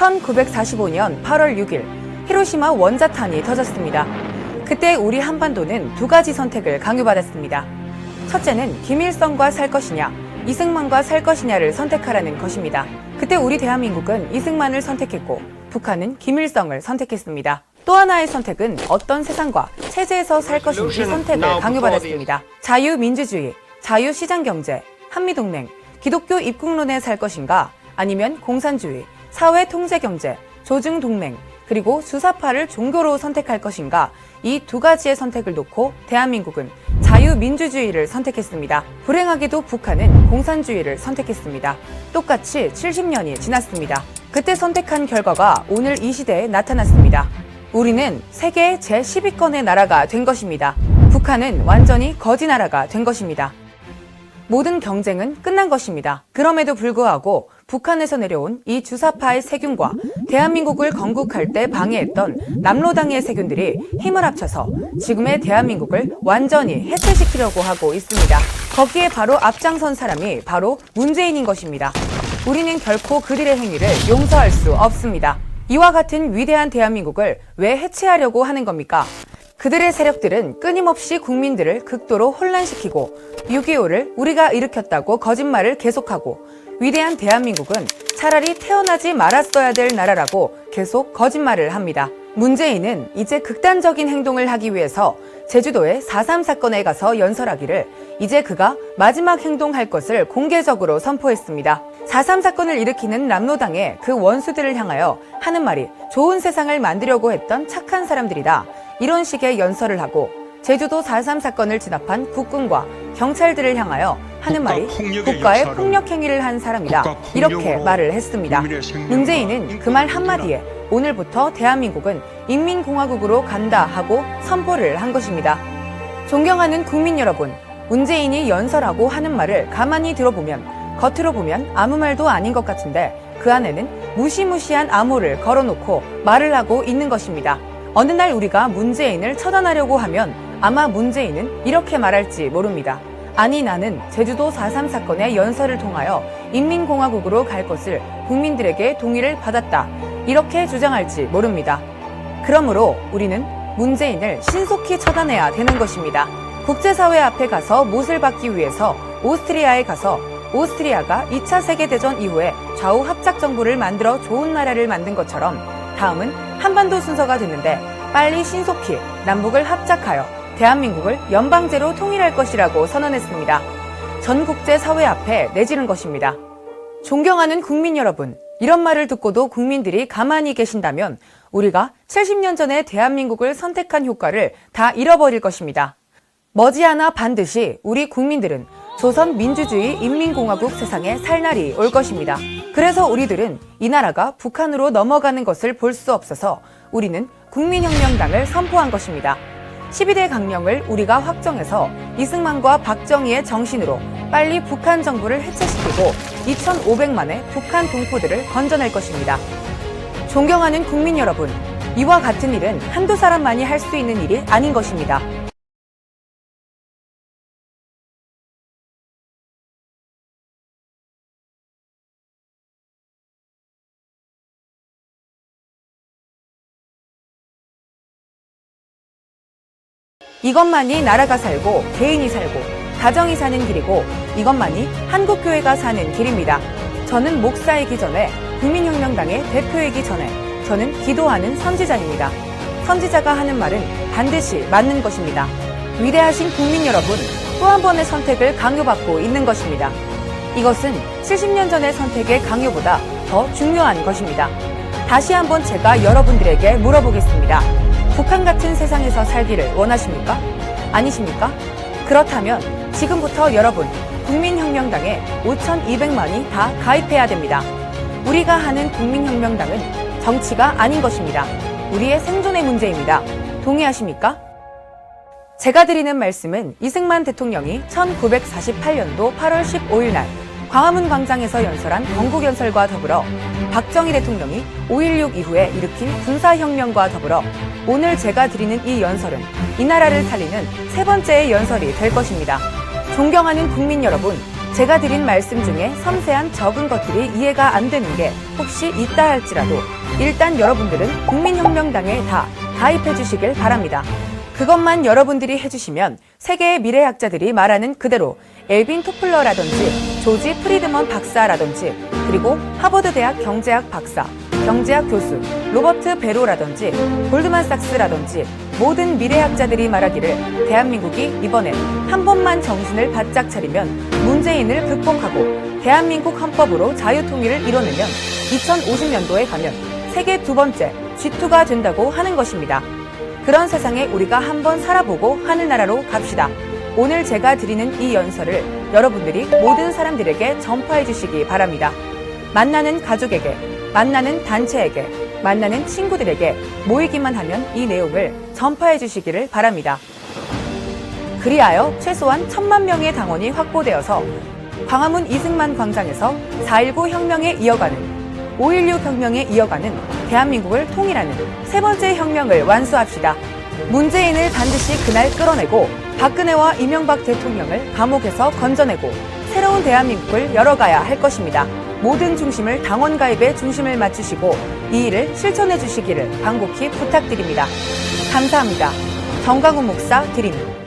1945년 8월 6일 히로시마 원자탄이 터졌습니다. 그때 우리 한반도는 두 가지 선택을 강요받았습니다. 첫째는 김일성과 살 것이냐, 이승만과 살 것이냐를 선택하라는 것입니다. 그때 우리 대한민국은 이승만을 선택했고 북한은 김일성을 선택했습니다. 또 하나의 선택은 어떤 세상과 체제에서 살 것인지 선택을 강요받았습니다. 자유민주주의, 자유시장경제, 한미동맹, 기독교 입국론에 살 것인가 아니면 공산주의, 사회 통제 경제, 조중동맹, 그리고 주사파를 종교로 선택할 것인가 이 두 가지의 선택을 놓고 대한민국은 자유민주주의를 선택했습니다. 불행하게도 북한은 공산주의를 선택했습니다. 똑같이 70년이 지났습니다. 그때 선택한 결과가 오늘 이 시대에 나타났습니다. 우리는 세계 제12권의 나라가 된 것입니다. 북한은 완전히 거지 나라가 된 것입니다. 모든 경쟁은 끝난 것입니다. 그럼에도 불구하고 북한에서 내려온 이 주사파의 세균과 대한민국을 건국할 때 방해했던 남로당의 세균들이 힘을 합쳐서 지금의 대한민국을 완전히 해체시키려고 하고 있습니다. 거기에 바로 앞장선 사람이 바로 문재인인 것입니다. 우리는 결코 그들의 행위를 용서할 수 없습니다. 이와 같은 위대한 대한민국을 왜 해체하려고 하는 겁니까? 그들의 세력들은 끊임없이 국민들을 극도로 혼란시키고 6.25를 우리가 일으켰다고 거짓말을 계속하고 위대한 대한민국은 차라리 태어나지 말았어야 될 나라라고 계속 거짓말을 합니다. 문재인은 이제 극단적인 행동을 하기 위해서 제주도의 4.3 사건에 가서 연설하기를 이제 그가 마지막 행동할 것을 공개적으로 선포했습니다. 4.3 사건을 일으키는 남로당의 그 원수들을 향하여 하는 말이 좋은 세상을 만들려고 했던 착한 사람들이다. 이런 식의 연설을 하고 제주도 4.3 사건을 진압한 국군과 경찰들을 향하여 하는 말이 국가의 폭력 행위를 한 사람이다. 이렇게 말을 했습니다. 문재인은 그 말 한마디에 오늘부터 대한민국은 인민공화국으로 간다 하고 선포를 한 것입니다. 존경하는 국민 여러분, 문재인이 연설하고 하는 말을 가만히 들어보면 겉으로 보면 아무 말도 아닌 것 같은데 그 안에는 무시무시한 암호를 걸어놓고 말을 하고 있는 것입니다. 어느 날 우리가 문재인을 처단하려고 하면 아마 문재인은 이렇게 말할지 모릅니다. 아니 나는 제주도 4.3 사건의 연설을 통하여 인민공화국으로 갈 것을 국민들에게 동의를 받았다. 이렇게 주장할지 모릅니다. 그러므로 우리는 문재인을 신속히 처단해야 되는 것입니다. 국제사회 앞에 가서 못을 받기 위해서 오스트리아에 가서 오스트리아가 2차 세계대전 이후에 좌우 합작 정부를 만들어 좋은 나라를 만든 것처럼 다음은 한반도 순서가 됐는데 빨리 신속히 남북을 합작하여 대한민국을 연방제로 통일할 것이라고 선언했습니다. 전 국제 사회 앞에 내지른 것입니다. 존경하는 국민 여러분, 이런 말을 듣고도 국민들이 가만히 계신다면 우리가 70년 전에 대한민국을 선택한 효과를 다 잃어버릴 것입니다. 머지않아 반드시 우리 국민들은 조선 민주주의 인민공화국 세상에 살 날이 올 것입니다. 그래서 우리들은 이 나라가 북한으로 넘어가는 것을 볼 수 없어서 우리는 국민혁명당을 선포한 것입니다. 12대 강령을 우리가 확정해서 이승만과 박정희의 정신으로 빨리 북한 정부를 해체시키고 2,500만의 북한 동포들을 건져낼 것입니다. 존경하는 국민 여러분, 이와 같은 일은 한두 사람만이 할 수 있는 일이 아닌 것입니다. 이것만이 나라가 살고 개인이 살고 가정이 사는 길이고 이것만이 한국교회가 사는 길입니다. 저는 목사이기 전에 국민혁명당의 대표이기 전에 저는 기도하는 선지자입니다. 선지자가 하는 말은 반드시 맞는 것입니다. 위대하신 국민 여러분, 또 한 번의 선택을 강요받고 있는 것입니다. 이것은 70년 전의 선택의 강요보다 더 중요한 것입니다. 다시 한번 제가 여러분들에게 물어보겠습니다. 북한 같은 세상에서 살기를 원하십니까? 아니십니까? 그렇다면 지금부터 여러분 국민혁명당에 5,200만이 다 가입해야 됩니다. 우리가 하는 국민혁명당은 정치가 아닌 것입니다. 우리의 생존의 문제입니다. 동의하십니까? 제가 드리는 말씀은 이승만 대통령이 1948년도 8월 15일 날 광화문 광장에서 연설한 건국연설과 더불어 박정희 대통령이 5.16 이후에 일으킨 군사혁명과 더불어 오늘 제가 드리는 이 연설은 이 나라를 살리는 세 번째의 연설이 될 것입니다. 존경하는 국민 여러분, 제가 드린 말씀 중에 섬세한 적은 것들이 이해가 안 되는 게 혹시 있다 할지라도 일단 여러분들은 국민혁명당에 다 가입해 주시길 바랍니다. 그것만 여러분들이 해주시면 세계의 미래학자들이 말하는 그대로 엘빈 토플러라든지 조지 프리드먼 박사라든지 그리고 하버드 대학 경제학 박사, 경제학 교수, 로버트 베로라든지 골드만삭스라든지 모든 미래학자들이 말하기를 대한민국이 이번에 한 번만 정신을 바짝 차리면 문재인을 극복하고 대한민국 헌법으로 자유통일을 이뤄내면 2050년도에 가면 세계 두 번째 G2가 된다고 하는 것입니다. 그런 세상에 우리가 한번 살아보고 하늘나라로 갑시다. 오늘 제가 드리는 이 연설을 여러분들이 모든 사람들에게 전파해 주시기 바랍니다. 만나는 가족에게, 만나는 단체에게, 만나는 친구들에게 모이기만 하면 이 내용을 전파해 주시기를 바랍니다. 그리하여 최소한 천만 명의 당원이 확보되어서 광화문 이승만 광장에서 4.19 혁명에 이어가는 5.16 혁명에 이어가는 대한민국을 통일하는 세 번째 혁명을 완수합시다. 문재인을 반드시 그날 끌어내고 박근혜와 이명박 대통령을 감옥에서 건져내고 새로운 대한민국을 열어가야 할 것입니다. 모든 중심을 당원 가입에 중심을 맞추시고 이 일을 실천해 주시기를 간곡히 부탁드립니다. 감사합니다. 정강훈 목사 드림.